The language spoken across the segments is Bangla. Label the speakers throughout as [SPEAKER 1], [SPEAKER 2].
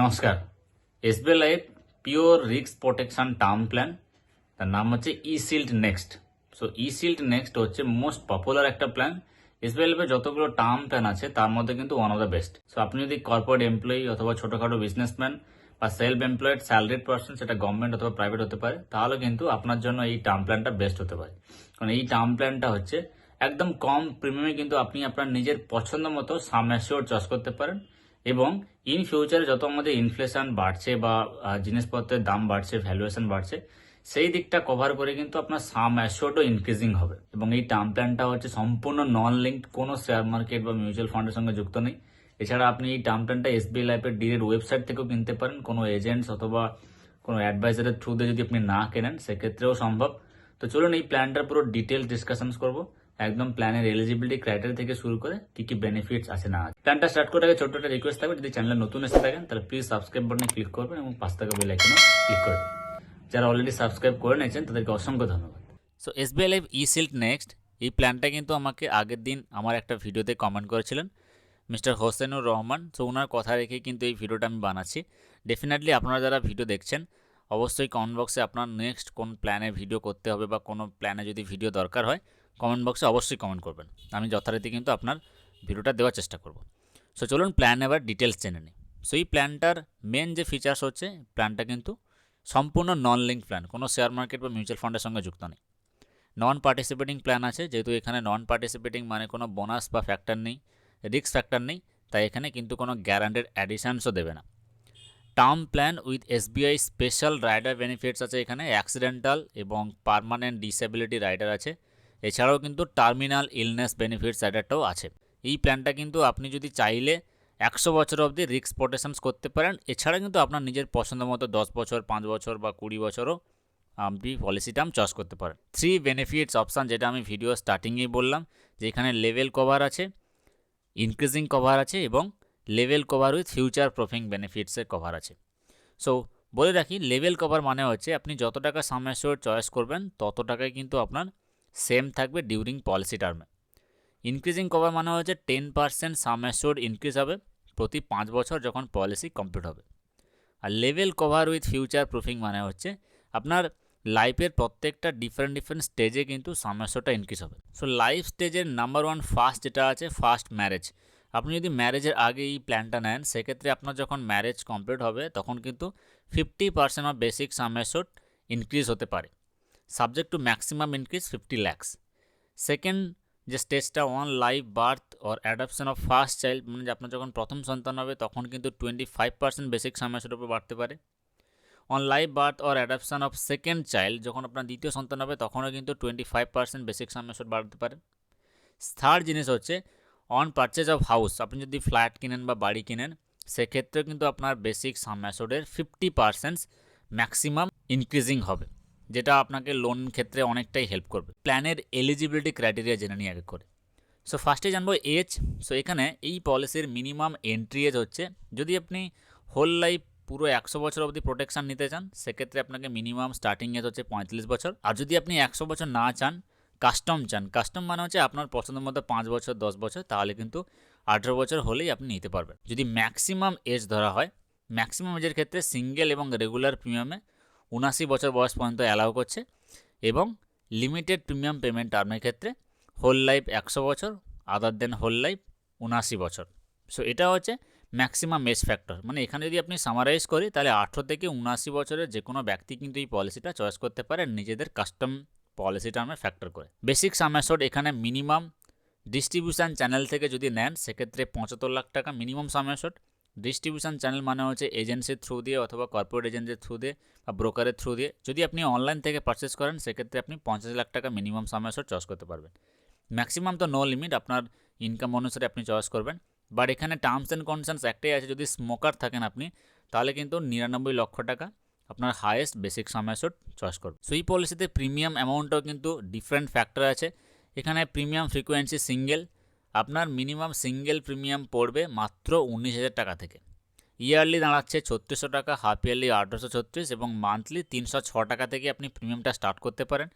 [SPEAKER 1] নমস্কার। এসবিআই লাইফ পিওর রিক্স প্রোটেকশন টার্ম প্ল্যান তার নাম হচ্ছে eShield next so eShield next হচ্ছে মোস্ট পপুলার একটা প্ল্যান এসবিআই লাইফে যতগুলো টার্ম প্ল্যান আছে, তার মধ্যে কিন্তু one of the best so আপনি যদি কর্পোরেট এমপ্লয়ি অথবা ছোটখাটো বিজনেসম্যান বা সেলফ এমপ্লয়েড স্যালারিড পার্সন সেটা গভর্নমেন্ট অথবা প্রাইভেট হতে পারে, তাহলে কিন্তু আপনার জন্য এই টার্ম প্ল্যানটা বেস্ট হতে পারে। কারণ এই টার্ম প্ল্যানটা হচ্ছে একদম কম প্রিমিয়ামে কিন্তু আপনি আপনার নিজের পছন্দ মতো সাম অ্যাসিওর চয়েস করতে পারেন। এবং ইন ফিউচারে যত আমাদের ইনফ্লেশন বাড়ছে বা জিনিসপত্রের দাম বাড়ছে ভ্যালুয়েশন বাড়ছে, সেই দিকটা কভার করে কিন্তু আপনার সাম অ্যাসিওরও ইনক্রিজিং হবে। এবং এই টার্ম প্ল্যানটা হচ্ছে সম্পূর্ণ নন লিঙ্কড কোনো শেয়ার মার্কেট বা মিউচুয়াল ফান্ডের সঙ্গে যুক্ত নেই। এছাড়া আপনি এই টার্ম প্ল্যানটা এসবিআই লাইফের ডিরেক্ট ওয়েবসাইট থেকেও কিনতে পারেন। কোনো এজেন্টস অথবা কোনো অ্যাডভাইজারের থ্রুতে যদি আপনি না কেনেন, সেক্ষেত্রেও সম্ভব। তো চলুন এই প্ল্যানটার পুরো ডিটেলস ডিসকাশন করব। একদম প্ল্যানের এলিজিবিলিটি ক্রাইটেরিয়া থেকে শুরু করে কি কি বেনিফিটস আছে না আছে। প্ল্যানটা স্টার্ট করার আগে ছোট্ট একটা রিকোয়েস্ট থাকবে, যদি চ্যানেলে নতুন এসে থাকেন, তাহলে প্লিজ সাবস্ক্রাইব বাটনে ক্লিক করবেন এবং পাঁচ টাকা বেল আইকনে ক্লিক করে দেবেন। যারা অলরেডি সাবস্ক্রাইব করে নিয়েছেন, তাদেরকে অসংখ্য ধন্যবাদ। So SBI life eShield next এই প্ল্যানটা কিন্তু আমাকে আগের দিন আমার একটা ভিডিওতে কমেন্ট করেছিলেন, মিস্টার হোসেনুর রহমান। সো ওনার কথা রেখে কিন্তু এই ভিডিওটা আমি বানাচ্ছি। ডেফিনেটলি আপনারা যারা ভিডিও দেখছেন, অবশ্যই কমেন্ট বক্সে আপনার নেক্সট কোন প্ল্যানে ভিডিও করতে হবে বা কোনো প্ল্যানে যদি ভিডিও দরকার হয় কমেন্ট বক্সে অবশ্যই কমেন্ট করবেন। আমি যথারীতি কিন্তু আপনার ভিডিওটা দেওয়ার চেষ্টা করব। সো চলুন প্ল্যান এবার ডিটেলস জেনে নিই। সো এই প্ল্যানটার মেন যে ফিচার্স হচ্ছে প্ল্যানটা কিন্তু সম্পূর্ণ নন লিঙ্ক প্ল্যান কোনো শেয়ার মার্কেট বা মিউচুয়াল ফান্ডের সঙ্গে যুক্ত নেই। নন পার্টিসিপেটিং প্ল্যান আছে, যেহেতু এখানে নন পার্টিসিপেটিং মানে কোনো বোনাস বা ফ্যাক্টর নেই রিস্ক ফ্যাক্টর নেই, তাই এখানে কিন্তু কোনো গ্যারান্টেড অ্যাডিশানসও দেবে না। Term plan with SBI special rider benefits আছে এখানে অ্যাক্সিডেন্টাল এবং পার্মানেন্ট ডিসেবিলিটি রাইডার আছে। এছাড়াও কিন্তু টার্মিনাল ইলনেস বেনিফিটস রাইডারটাও আছে। এই প্ল্যানটা কিন্তু আপনি যদি চাইলে একশো বছর অবধি রিস্ক প্রোটেকশনস করতে পারেন। এছাড়া কিন্তু আপনার নিজের পছন্দ মতো দশ বছর, পাঁচ বছর বা কুড়ি বছরও আপনি পলিসি টার্ম চয়েস করতে পারেন। থ্রি বেনিফিটস অপশান যেটা আমি ভিডিও স্টার্টিংয়েই বললাম যে এখানে লেভেল কভার আছে ইনক্রিজিং কভার আছে এবং level cover with future proofing বেনিফিটসের cover আছে। সো বলে রাখি লেভেল কভার মানে হচ্ছে আপনি যত টাকা সামেশ্বর চয়েস করবেন, তত টাকায় কিন্তু আপনার সেম থাকবে ডিউরিং পলিসি টার্মে ইনক্রিজিং কভার মানে হচ্ছে টেন পার্সেন্ট সামেশ্বর ইনক্রিজ হবে প্রতি পাঁচ বছর যখন পলিসি কমপ্লিট হবে। আর level cover with future proofing মানে হচ্ছে আপনার লাইফের প্রত্যেকটা ডিফারেন্ট ডিফারেন্ট স্টেজে কিন্তু সামেশ্বরটা ইনক্রিজ হবে। সো লাইফ স্টেজের নাম্বার ওয়ান ফার্স্ট যেটা আছে ফার্স্ট ম্যারেজ আপনি যদি ম্যারেজের আগে এই প্ল্যানটা নেন, সেক্ষেত্রে আপনার যখন ম্যারেজ কমপ্লিট হবে, তখন কিন্তু fifty percent of basic sum assured increase হতে পারে। Subject to maximum increase fifty lakhs second যে স্টেজটা one life birth or adoption of first child মানে আপনার যখন প্রথম সন্তান হবে, তখন কিন্তু twenty five percent basic sum assured উপর বাড়তে পারে। On life birth or adoption of second child যখন আপনার দ্বিতীয় সন্তান হবে, তখনও কিন্তু twenty five percent basic sum assured বাড়তে পারে। থার্ড জিনিস হচ্ছে অন পারচেজ অফ হাউস আপনি যদি ফ্ল্যাট কিনেন বা বাড়ি কিনেন সেক্ষেত্রে কিন্তু আপনার বেসিক সামেশ্বরের ফিফটি পার্সেন্ট ম্যাক্সিমাম ইনক্রিজিং হবে। যেটা আপনাকে লোন ক্ষেত্রে অনেকটাই হেল্প করবে। প্ল্যানের এলিজিবিলিটি ক্রাইটেরিয়া জেনে নিয়ে আগে করে। সো ফার্স্টে জানব এজ সো এখানে এই পলিসির মিনিমাম এন্ট্রি এজ হচ্ছে, যদি আপনি হোল লাইফ পুরো একশো বছর অবধি প্রোটেকশন নিতে চান, সেক্ষেত্রে আপনাকে মিনিমাম স্টার্টিং এজ হচ্ছে পঁয়তাল্লিশ বছর। আর যদি আপনি একশো বছর না চান কাস্টম চান কাস্টম মানে হচ্ছে আপনার পছন্দের মতো পাঁচ বছর, দশ বছর, তাহলে কিন্তু আঠেরো বছর হলেই আপনি নিতে পারবেন। যদি ম্যাক্সিমাম এজ ধরা হয় ম্যাক্সিমাম এজের ক্ষেত্রে সিঙ্গেল এবং রেগুলার প্রিমিয়ামে উনাশি বছর বয়স পর্যন্ত অ্যালাউ করছে এবং লিমিটেড প্রিমিয়াম পেমেন্ট টার্মের ক্ষেত্রে হোল লাইফ একশো বছর আদার দেন হোল লাইফ উনাশি বছর। সো এটা হচ্ছে ম্যাক্সিমাম এজ ফ্যাক্টর মানে এখানে যদি আপনি সামারাইজ করি, তাহলে আঠেরো থেকে উনাশি বছরের যে কোনো ব্যক্তি কিন্তু এই পলিসিটা চয়েস করতে পারে নিজেদের কাস্টম পলিসি টার্মে ফ্যাক্টর করে। বেসিক সামেশ্বর এখানে মিনিমাম ডিস্ট্রিবিউশন চ্যানেল থেকে যদি নেন, সেক্ষেত্রে পঁচাত্তর লাখ টাকা মিনিমাম সামেশ্বর ডিস্ট্রিবিউশন চ্যানেল মানে হচ্ছে এজেন্সির থ্রু দিয়ে অথবা কর্পোরেট এজেন্সির থ্রু দিয়ে বা ব্রোকারের থ্রু দিয়ে যদি আপনি অনলাইন থেকে পারচেস করেন, সেক্ষেত্রে আপনি পঞ্চাশ লাখ টাকা মিনিমাম সামেশ্বর চয়েস করতে পারবেন। ম্যাক্সিমাম তো নো লিমিট আপনার ইনকাম অনুসারে আপনি চয়েস করবেন। বাট এখানে টার্মস অ্যান্ড কন্ডিশনস একটাই আছে, যদি স্মোকার থাকেন আপনি, তাহলে কিন্তু নিরানব্বই লক্ষ টাকা আপনার highest basic sum assured choice করবে সো এই পলিসিতে প্রিমিয়াম অ্যামাউন্টটাও কিন্তু ডিফারেন্ট ফ্যাক্টর আছে। এখানে প্রিমিয়াম ফ্রিকোয়েন্সি সিঙ্গেল আপনার মিনিমাম সিঙ্গেল প্রিমিয়াম পড়বে মাত্র উনিশ হাজার টাকা থেকে। ইয়ারলি দাঁড়াচ্ছে ছত্রিশশো টাকা হাফ ইয়ারলি আঠারোশো ছত্রিশ এবং মান্থলি তিনশো ছ টাকা থেকে আপনি প্রিমিয়ামটা স্টার্ট করতে পারেন।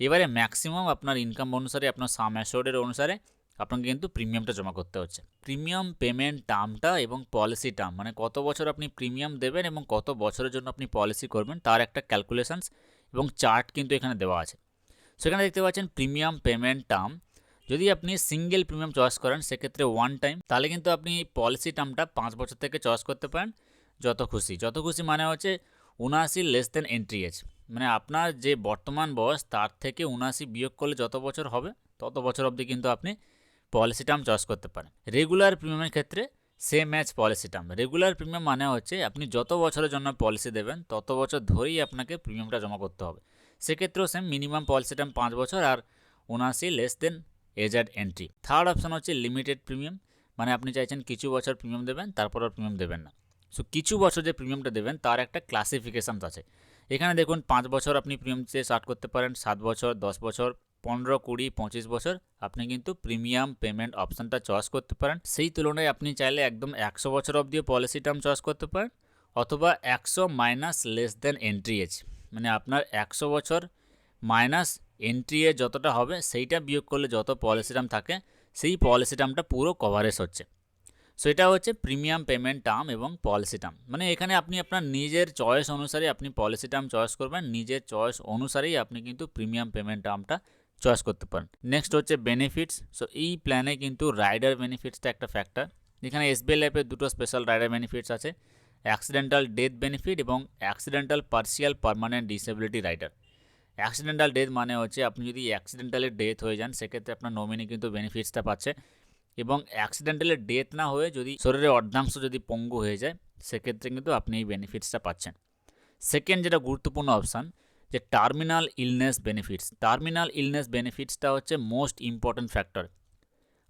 [SPEAKER 1] এবারে ম্যাক্সিমাম আপনার ইনকাম অনুসারে, আপনার সাম অ্যাসোর্ডের অনুসারে আপনাকে কিন্তু প্রিমিয়ামটা জমা করতে হচ্ছে। প্রিমিয়াম পেমেন্ট টার্মটা এবং পলিসি টার্ম মানে কত বছর আপনি প্রিমিয়াম দেবেন এবং কত বছরের জন্য আপনি পলিসি করবেন, তার একটা ক্যালকুলেশনস এবং চার্ট কিন্তু এখানে দেওয়া আছে। সেখানে দেখতে পাচ্ছেন প্রিমিয়াম পেমেন্ট টার্ম যদি আপনি সিঙ্গেল প্রিমিয়াম চয়েস করেন, সেক্ষেত্রে ওয়ান টাইম তাহলে কিন্তু আপনি পলিসি টার্মটা পাঁচ বছর থেকে চয়েস করতে পারেন, যত খুশি। যত খুশি মানে হচ্ছে উনআশি লেস দেন এন্ট্রি এজ মানে আপনার যে বর্তমান বয়স, তার থেকে উনআশি বিয়োগ করলে যত বছর হবে, তত বছর অবধি কিন্তু আপনি পলিসি টার্ম চয়েস করতে পারেন। রেগুলার প্রিমিয়ামের ক্ষেত্রে same match policy term regular premium মানে হচ্ছে আপনি যত বছরের জন্য পলিসি দেবেন, তত বছর ধরেই আপনাকে প্রিমিয়ামটা জমা করতে হবে। সেক্ষেত্রেও সেম মিনিমাম পলিসি টার্ম পাঁচ বছর আর উনআশি less than age at entry. Third option হচ্ছে লিমিটেড প্রিমিয়াম মানে আপনি চাইছেন কিছু বছর প্রিমিয়াম দেবেন, তারপর আর প্রিমিয়াম দেবেন না। সো কিছু বছর যে প্রিমিয়ামটা দেবেন, তার একটা ক্লাসিফিকেশান আছে। এখানে দেখুন, পাঁচ বছর আপনি প্রিমিয়াম চেয়ে স্টার্ট করতে পারেন, সাত বছর, দশ বছর, পনেরো, কুড়ি, পঁচিশ বছর, আপনি কিন্তু প্রিমিয়াম পেমেন্ট অপশানটা চয়েস করতে পারেন। সেই তুলনায় আপনি চাইলে একদম একশো বছর অবধিও পলিসি টার্ম চয়েস করতে পারেন, অথবা একশো minus less then entry age মানে আপনার একশো বছর মাইনাস এন্ট্রি এজ যতটা হবে, সেইটা বিয়োগ করলে যত পলিসি টার্ম থাকে, সেই পলিসি টার্মটা পুরো কভারেজ হচ্ছে। সো এটা হচ্ছে প্রিমিয়াম পেমেন্ট টার্ম এবং পলিসি টার্ম মানে এখানে আপনি আপনার নিজের চয়েস অনুসারে আপনি পলিসি টার্ম চয়েস করবেন, নিজের চয়েস অনুসারেই আপনি কিন্তু প্রিমিয়াম পেমেন্ট টার্মটা চয়েস করতে পারেন। নেক্সট হচ্ছে বেনিফিটস সো এই প্ল্যানে কিন্তু রাইডার বেনিফিটসটা একটা ফ্যাক্টর এখানে এসবিআই লাইফের দুটো স্পেশাল রাইডার বেনিফিটস আছে অ্যাক্সিডেন্টাল ডেথ বেনিফিট এবং accidental partial permanent disability rider accidental death মানে হচ্ছে আপনি যদি অ্যাক্সিডেন্টালি ডেথ হয়ে যান, সেক্ষেত্রে আপনার নমিনি কিন্তু বেনিফিটসটা পাচ্ছে। এবং অ্যাক্সিডেন্টালি ডেথ না হয়ে যদি শরীরের অর্ধাংশ যদি পঙ্গু হয়ে যায়, সেক্ষেত্রে কিন্তু আপনি এই বেনিফিটসটা পাচ্ছেন। সেকেন্ড যেটা গুরুত্বপূর্ণ অপশান যে terminal illness benefits terminal illness বেনিফিটসটা হচ্ছে মোস্ট ইম্পর্ট্যান্ট ফ্যাক্টর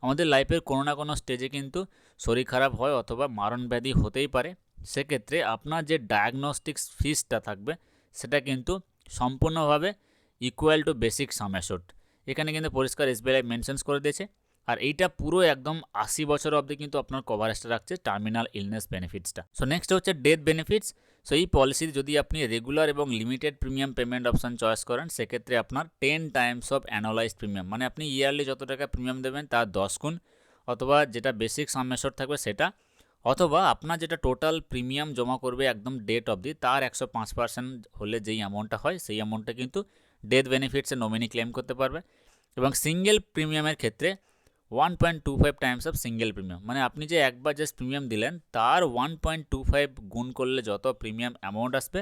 [SPEAKER 1] আমাদের লাইফের কোনো না কোনো স্টেজে কিন্তু শরীর খারাপ হয় অথবা মারণ ব্যাধি হতেই পারে। সেক্ষেত্রে আপনার যে ডায়াগনস্টিক্স ফিসটা থাকবে, সেটা কিন্তু সম্পূর্ণভাবে ইকুয়াল টু বেসিক সামেশোট এখানে কিন্তু পরিষ্কার এসবিআই মেনশনস করে দিয়েছে। আর এইটা পুরো একদম আশি বছর অবধি কিন্তু আপনার কভারেজটা রাখছে টার্মিনাল ইলনেস বেনিফিটসটা সো নেক্সট হচ্ছে ডেথ বেনিফিটস সো এই পলিসির যদি আপনি রেগুলার এবং limited premium payment option choice করেন, সেক্ষেত্রে আপনার ten times of annualised premium মানে আপনি ইয়ারলি যত টাকা প্রিমিয়াম দেবেন তার দশ গুণ, অথবা যেটা বেসিক সামেশর থাকবে সেটা অথবা আপনার যেটা টোটাল প্রিমিয়াম জমা করবে একদম ডেট অবধি, তার একশো পাঁচ পার্সেন্ট হলে যেই অ্যামাউন্টটা হয়, সেই অ্যামাউন্টটা কিন্তু ডেথ বেনিফিটসে নমিনি ক্লেম করতে পারবে। এবং সিঙ্গেল প্রিমিয়ামের ক্ষেত্রে one point two five times of single premium মানে আপনি যে একবার জাস্ট প্রিমিয়াম দিলেন, তার ওয়ান পয়েন্ট টু ফাইভ গুণ করলে যত প্রিমিয়াম অ্যামাউন্ট আসবে,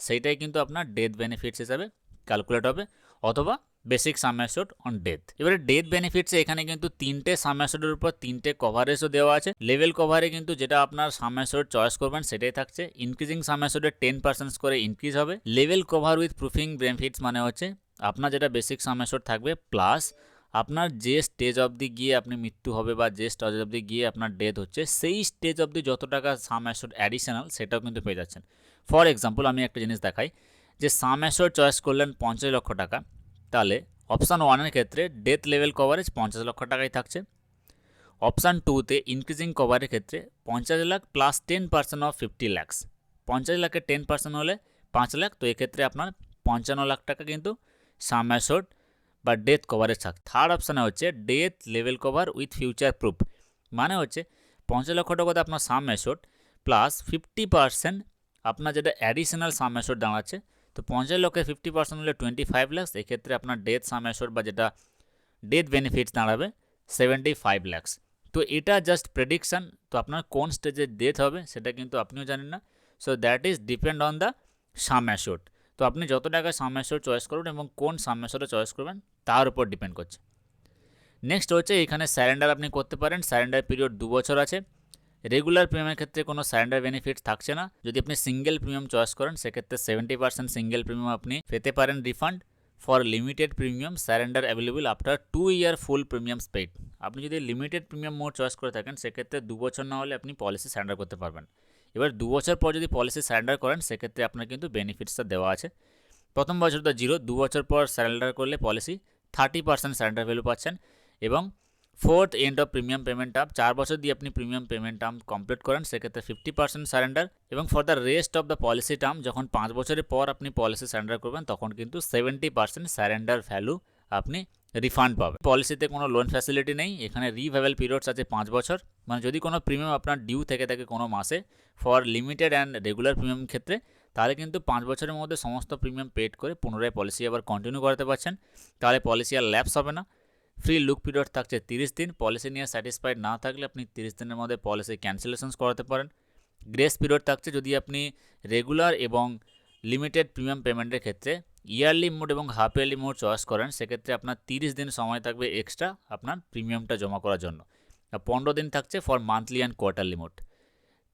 [SPEAKER 1] সেইটাই কিন্তু আপনার ডেথ বেনিফিটস হিসাবে ক্যালকুলেট হবে। অথবা basic sum assured on death এবারে ডেথ বেনিফিটসে এখানে কিন্তু তিনটে সামেশোডের উপর তিনটে কভারেজও দেওয়া আছে। লেভেল কভারে কিন্তু যেটা আপনার সামেশোড চয়েস করবেন সেটাই থাকছে। ইনক্রিজিং সামেশোডে টেন পার্সেন্ট করে ইনক্রিজ হবে। Level cover with proofing benefits মানে হচ্ছে আপনার যেটা বেসিক সামেশোড থাকবে প্লাস আপনার যে স্টেজ অবধি গিয়ে আপনি মৃত্যু হবে বা যে স্টেজ অবধি গিয়ে আপনার ডেথ হচ্ছে, সেই স্টেজ অবধি যত টাকা সাম অ্যাসোড অ্যাডিশনাল সেটাও কিন্তু পেয়ে যাচ্ছেন। ফর এক্সাম্পল আমি একটা জিনিস দেখাই, যে সাম অ্যাসোড চয়েস করলেন পঞ্চাশ লক্ষ টাকা। তাহলে অপশান ওয়ানের ক্ষেত্রে ডেথ লেভেল কভারেজ পঞ্চাশ লক্ষ টাকাই থাকছে। অপশান টুতে ইনক্রিজিং কভারের ক্ষেত্রে পঞ্চাশ lakh plus ten percent of fifty lakhs পঞ্চাশ লাখের টেন পার্সেন্ট হলে পাঁচ লাখ, তো এক্ষেত্রে আপনার পঞ্চান্ন লাখ টাকা কিন্তু সাম বা ডেথ কভারেজ থাক। থার্ড অপশানে হচ্ছে death level cover with future proof মানে হচ্ছে পঞ্চাশ লক্ষ টাকাতে আপনার sum assured plus fifty percent আপনার যেটা অ্যাডিশনাল সাম অ্যাসোড দাঁড়াচ্ছে তো পঞ্চাশ লক্ষে ফিফটি পার্সেন্ট হলে টোয়েন্টি ফাইভ ল্যাক্স এক্ষেত্রে আপনার ডেথ সাম অ্যাসোড বা যেটা ডেথ বেনিফিটস দাঁড়াবে সেভেন্টি ফাইভ ল্যাক্স তো এটা জাস্ট প্রেডিকশান তো আপনার কোন স্টেজে ডেথ হবে সেটা কিন্তু আপনিও জানেন না। So that is depend on the sum assured তো আপনি যত টাকা সামেশ্বর চয়েস করুন এবং কোন সামেশ্বরে চয়েস করবেন, তার উপর ডিপেন্ড করছে। নেক্সট হচ্ছে এখানে স্যারেন্ডার আপনি করতে পারেন। স্যারেন্ডার পিরিয়ড দু বছর আছে। রেগুলার প্রিমিয়ামের ক্ষেত্রে কোনো স্যারেন্ডার বেনিফিট থাকছে না। যদি আপনি সিঙ্গেল প্রিমিয়াম চয়েস করেন, সেক্ষেত্রে সেভেন্টি পার্সেন্ট সিঙ্গেল প্রিমিয়াম আপনি পেতে পারেন refund for limited premium surrender available after two year full premium paid আপনি যদি লিমিটেড প্রিমিয়াম মোড চয়েস করে থাকেন, সেক্ষেত্রে দু বছর না হলে আপনি পলিসি স্যারেন্ডার করতে পারবেন। এবার দু বছর পর যদি পলিসি স্যারেন্ডার করেন, সেক্ষেত্রে আপনার কিন্তু বেনিফিটসটা দেওয়া আছে। প্রথম বছর তো জিরো দু বছর পর স্যারেন্ডার করলে policy thirty percent surrender value পাচ্ছেন এবং fourth end of premium payment term চার বছর দিয়ে আপনি প্রিমিয়াম পেমেন্ট টার্ম কমপ্লিট করেন, সেক্ষেত্রে ফিফটি পার্সেন্ট স্যারেন্ডার এবং for the rest of the policy term যখন পাঁচ বছরের পর আপনি পলিসি স্যারেন্ডার করবেন, তখন কিন্তু সেভেন্টি পার্সেন্ট স্যারেন্ডার ভ্যালু আপনি রিফান্ড পাবে পলিসিতে কোনো লোন ফ্যাসিলিটি নেই, এখানে রিভেবল পিরিয়ডস আছে পাঁচ বছর। মানে যদি কোনো প্রিমিয়াম আপনার ডিউ থেকে থাকে কোনো মাসে for limited and regular premium ক্ষেত্রে, তাহলে কিন্তু পাঁচ বছরের মধ্যে সমস্ত প্রিমিয়াম পেড করে পুনরায় পলিসি আবার কন্টিনিউ করাতে পারছেন। তাহলে পলিসি আর ল্যাপস হবে না। ফ্রি লুক পিরিয়ড থাকছে তিরিশ দিন। পলিসি নিয়ে স্যাটিসফাইড না থাকলে আপনি তিরিশ দিনের মধ্যে পলিসি ক্যান্সেলেশনস করাতে পারেন। গ্রেস পিরিয়ড থাকছে যদি আপনি রেগুলার এবং লিমিটেড প্রিমিয়াম পেমেন্টের ক্ষেত্রে ইয়ারলি মোড এবং হাফ ইয়ারলি মোড চয়েস করেন, সেক্ষেত্রে আপনার তিরিশ দিন সময় থাকবে এক্সট্রা আপনার প্রিমিয়ামটা জমা করার জন্য। আর পনেরো দিন থাকছে for monthly and quarterly mode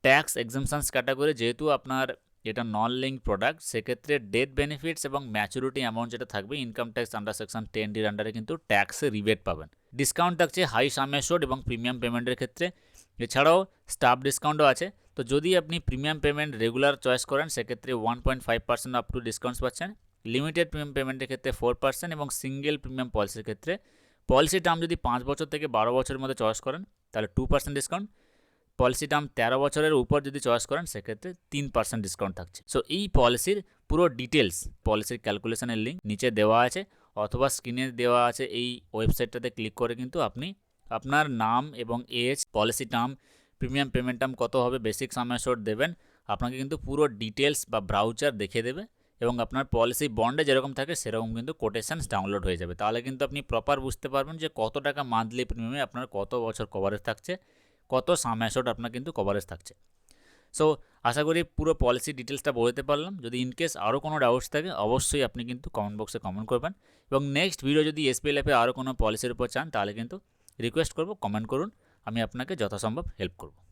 [SPEAKER 1] tax exemptions category যেহেতু আপনার এটা নন লিঙ্ক প্রোডাক্ট সেক্ষেত্রে ডেথ বেনিফিটস এবং ম্যাচুরিটি অ্যামাউন্ট যেটা থাকবে income tax under section ten ডির আন্ডারে কিন্তু ট্যাক্সে রিবেট পাবেন। ডিসকাউন্ট থাকছে হাই সামেশোড এবং প্রিমিয়াম পেমেন্টের ক্ষেত্রে। এছাড়াও স্টাফ ডিসকাউন্টও আছে। তো যদি আপনি প্রিমিয়াম পেমেন্ট রেগুলার চয়েস করেন, সেক্ষেত্রে one point five percent up to discounts পাচ্ছেন। লিমিটেড প্রিমিয়াম পেমেন্টের ক্ষেত্রে ফোর পার্সেন্ট এবং সিঙ্গেল প্রিমিয়াম পলিসির ক্ষেত্রে। পলিসি টার্ম যদি পাঁচ বছর থেকে বারো বছরের মধ্যে চয়েস করেন, তাহলে two percent discount policy term তেরো বছরের উপর যদি চয়েস করেন, সেক্ষেত্রে তিন পার্সেন্ট ডিসকাউন্ট থাকছে। সো এই পলিসির পুরো ডিটেলস পলিসির ক্যালকুলেশনের লিঙ্ক নিচে দেওয়া আছে, অথবা স্ক্রিনে দেওয়া আছে, এই ওয়েবসাইটটাতে ক্লিক করে কিন্তু আপনি আপনার নাম এবং age policy term premium payment term কত হবে বেসিক সামেশোর দেবেন। আপনাকে কিন্তু পুরো ডিটেলস বা ব্রাউচার দেখিয়ে দেবে এবং আপনার পলিসি বন্ডে যেরকম থাকে, সেরকম কিন্তু কোটেশনস ডাউনলোড হয়ে যাবে। তাহলে কিন্তু আপনি প্রপার বুঝতে পারবেন যে কত টাকা মান্থলি প্রিমিয়ামে আপনার কত বছর কভারেজ থাকছে। কত সামেশোট আপনার কিন্তু কভারেজ থাকছে। সো আশা করি পুরো পলিসি ডিটেলসটা বলতে পারলাম। যদি ইনকেস আরও কোনো ডাউটস থাকে, অবশ্যই আপনি কিন্তু কমেন্ট বক্সে কমেন্ট করবেন। এবং নেক্সট ভিডিও যদি এসপিএল অ্যাপে আরও কোনো পলিসির উপর চান, তাহলে কিন্তু রিকোয়েস্ট করব কমেন্ট করুন। আমি আপনাকে যথাসম্ভব হেল্প করব।